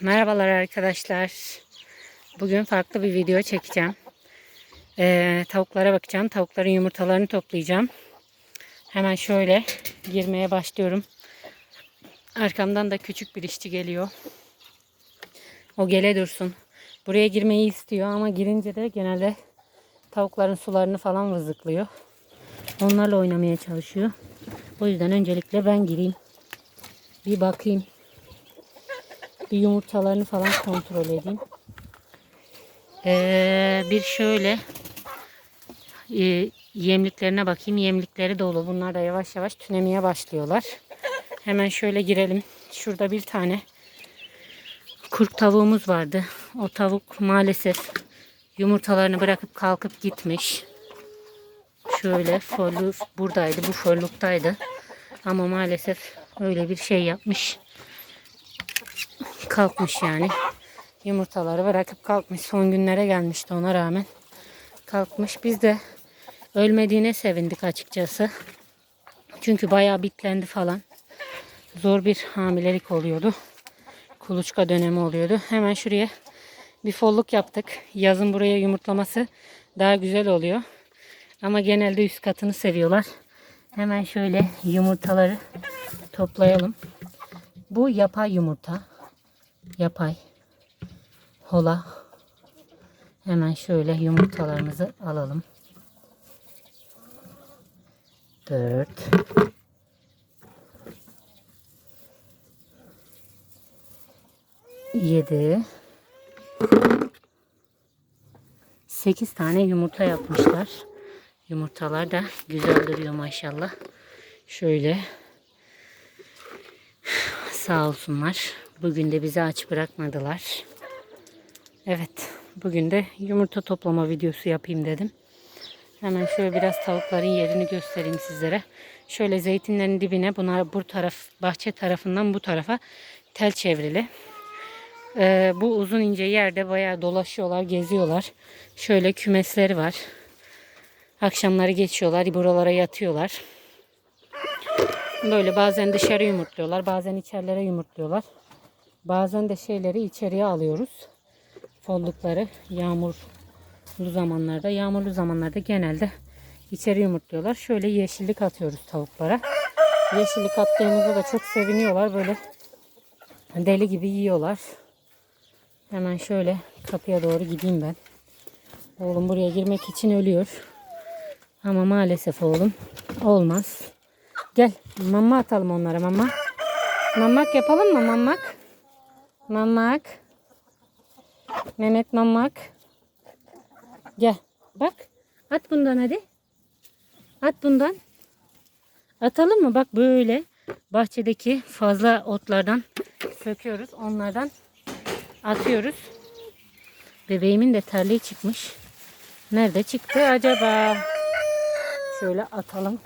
Merhabalar arkadaşlar. Bugün farklı bir video çekeceğim. Ee, tavuklara bakacağım. Tavukların yumurtalarını toplayacağım. Hemen şöyle girmeye başlıyorum. Arkamdan da küçük bir işçi geliyor. O gele dursun. Buraya girmeyi istiyor ama girince de genelde tavukların sularını falan vızıklıyor. Onlarla oynamaya çalışıyor. O yüzden öncelikle ben gireyim. Bir bakayım. Bir yumurtalarını falan kontrol edeyim. Ee, bir şöyle e, yemliklerine bakayım. Yemlikleri dolu. Bunlar da yavaş yavaş tünemeye başlıyorlar. Hemen şöyle girelim. Şurada bir tane kurt tavuğumuz vardı. O tavuk maalesef yumurtalarını bırakıp kalkıp gitmiş. Şöyle follu buradaydı. Bu folluktaydı. Ama maalesef öyle bir şey yapmış. Kalkmış yani. Yumurtaları bırakıp kalkmış. Son günlere gelmişti ona rağmen. Kalkmış. Biz de ölmediğine sevindik açıkçası. Çünkü bayağı bitlendi falan. Zor bir hamilelik oluyordu. Kuluçka dönemi oluyordu. Hemen şuraya bir folluk yaptık. Yazın buraya yumurtlaması daha güzel oluyor. Ama genelde üst katını seviyorlar. Hemen şöyle yumurtaları toplayalım. Bu yapay yumurta. Yapay. Hola. Hemen şöyle yumurtalarımızı alalım. 4 7 8 tane yumurta yapmışlar. Yumurtalar da güzel duruyor maşallah. Şöyle sağ olsunlar. Bugün de bizi aç bırakmadılar. Evet. Bugün de yumurta toplama videosu yapayım dedim. Hemen şöyle biraz tavukların yerini göstereyim sizlere. Şöyle zeytinlerin dibine bunlar bu taraf bahçe tarafından bu tarafa tel çevrili. Ee, bu uzun ince yerde bayağı dolaşıyorlar, geziyorlar. Şöyle kümesleri var. Akşamları geçiyorlar, buralara yatıyorlar. Böyle bazen dışarı yumurtluyorlar, bazen içerilere yumurtluyorlar. Bazen de şeyleri içeriye alıyoruz. Follukları yağmurlu zamanlarda, yağmurlu zamanlarda genelde içeri yumurtluyorlar. Şöyle yeşillik atıyoruz tavuklara. Yeşillik attığımızda da çok seviniyorlar. Böyle deli gibi yiyorlar. Hemen şöyle kapıya doğru gideyim ben. Oğlum buraya girmek için ölüyor. Ama maalesef oğlum olmaz. Gel mama atalım onlara mama. Mamak yapalım mı mamak? Mamak. Mehmet mamak. Gel bak at bundan hadi. At bundan. Atalım mı? Bak böyle bahçedeki fazla otlardan söküyoruz. Onlardan atıyoruz. Bebeğimin de terliği çıkmış. Nerede çıktı acaba? Şöyle atalım.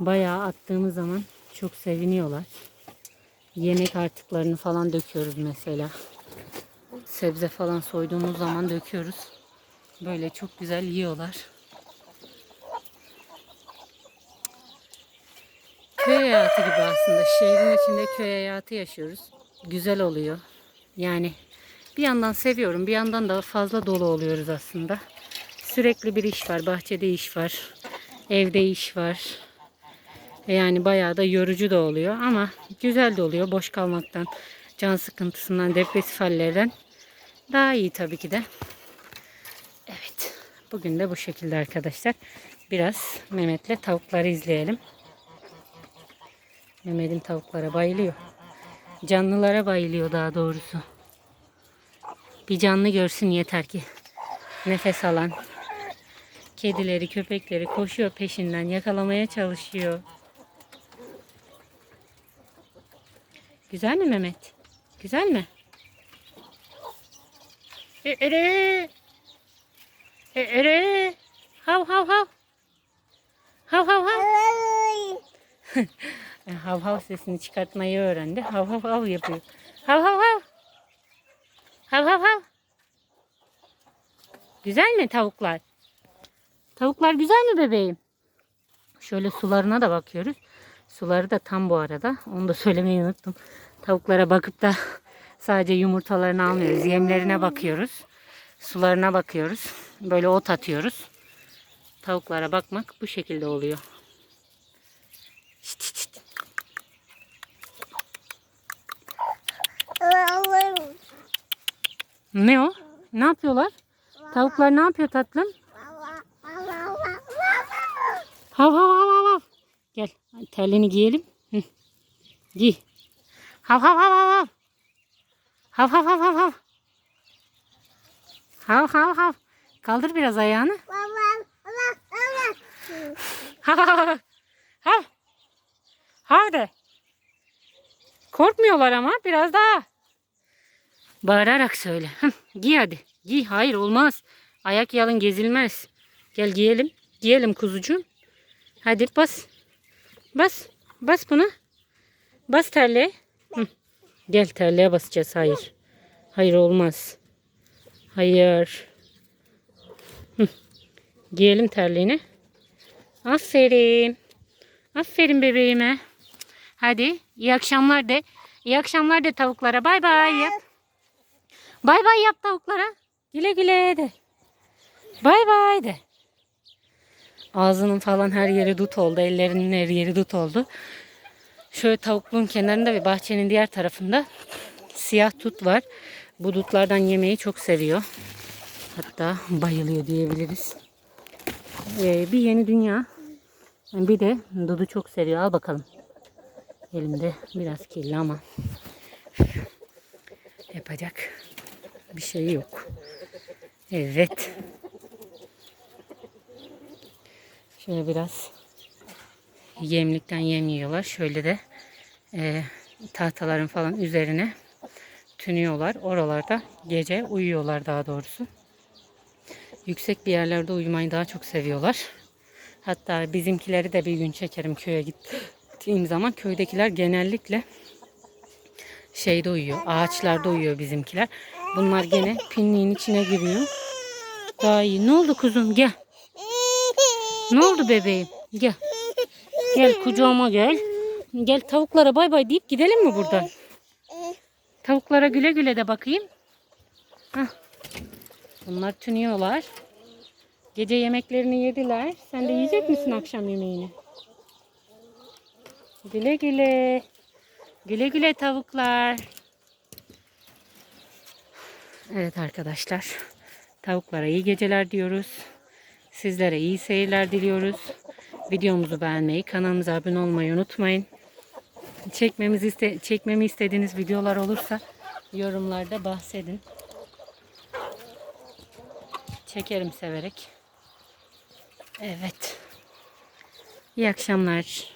Bayağı attığımız zaman çok seviniyorlar. Yemek artıklarını falan döküyoruz mesela. Sebze falan soyduğumuz zaman döküyoruz. Böyle çok güzel yiyorlar. Köy hayatı gibi aslında. Şehrin içinde köy hayatı yaşıyoruz. Güzel oluyor. Yani bir yandan seviyorum, bir yandan da fazla dolu oluyoruz aslında. Sürekli bir iş var, bahçede iş var, evde iş var. Yani bayağı da yorucu da oluyor ama güzel de oluyor boş kalmaktan, can sıkıntısından, depresif hallerden daha iyi tabii ki de. Evet, bugün de bu şekilde arkadaşlar. Biraz Mehmet'le tavukları izleyelim. Mehmet'in tavuklara bayılıyor. Canlılara bayılıyor daha doğrusu. Bir canlı görsün yeter ki. Nefes alan. Kedileri, köpekleri koşuyor peşinden. Yakalamaya çalışıyor. Güzel mi Mehmet? Güzel mi? E, ere. E, ere. Hav hav hav. Hav hav hav. E, hav hav sesini çıkartmayı öğrendi. Hav hav hav yapıyor. Hav hav hav. Hav hav hav. Güzel mi tavuklar? Tavuklar güzel mi bebeğim? Şöyle sularına da bakıyoruz. Suları da tam bu arada. Onu da söylemeyi unuttum. Tavuklara bakıp da sadece yumurtalarını almıyoruz. Yemlerine bakıyoruz. Sularına bakıyoruz. Böyle ot atıyoruz. Tavuklara bakmak bu şekilde oluyor. Ne o? Ne yapıyorlar? Tavuklar ne yapıyor tatlım? Hav hav hav hav hav. Gel terliğini giyelim. Hı. Giy. Hav hav hav hav hav. Hav hav hav hav hav. Hav hav hav. Kaldır biraz ayağını. Hav hav hav. Hav. Hav de. Korkmuyorlar ama biraz daha. Bağırarak söyle. Hı, giy hadi. Giy. Hayır olmaz. Ayak yalın gezilmez. Gel giyelim. Giyelim kuzucuğum. Hadi bas. Bas. Bas bunu. Bas terliğe. Hı. Gel terliğe basacağız. Hayır. Hayır olmaz. Hayır. Hı. Giyelim terliğini. Aferin. Aferin bebeğime. Hadi iyi akşamlar de. İyi akşamlar de tavuklara. Bay bay yap. Bay bay yap tavuklara. Güle güle de. Bay bay de. Ağzının falan her yeri dut oldu. Ellerinin her yeri dut oldu. Şöyle tavukluğun kenarında ve bahçenin diğer tarafında siyah tut var. Bu dutlardan yemeyi çok seviyor. Hatta bayılıyor diyebiliriz. Ee, bir yeni dünya. Bir de dudu çok seviyor. Al bakalım. Elimde biraz kirli ama yapacak bir şey yok. Evet. Şöyle biraz yemlikten yem yiyorlar. Şöyle de e, tahtaların falan üzerine tünüyorlar. Oralarda gece uyuyorlar daha doğrusu. Yüksek bir yerlerde uyumayı daha çok seviyorlar. Hatta bizimkileri de bir gün çekerim köye gittiğim zaman. Köydekiler genellikle şeyde uyuyor. Ağaçlarda uyuyor bizimkiler. Bunlar gene pinliğin içine giriyor. Daha iyi. Ne oldu kuzum? Gel. Ne oldu bebeğim? Gel. Gel kucağıma gel. Gel tavuklara bay bay deyip gidelim mi buradan? Tavuklara güle güle de bakayım. Hah. Bunlar tünüyorlar. Gece yemeklerini yediler. Sen de yiyecek misin akşam yemeğini? Güle güle. Güle güle tavuklar. Evet arkadaşlar. Tavuklara iyi geceler diyoruz. Sizlere iyi seyirler diliyoruz. Videomuzu beğenmeyi, kanalımıza abone olmayı unutmayın. Çekmemizi iste çekmemi istediğiniz videolar olursa yorumlarda bahsedin. Çekerim severek. Evet. İyi akşamlar.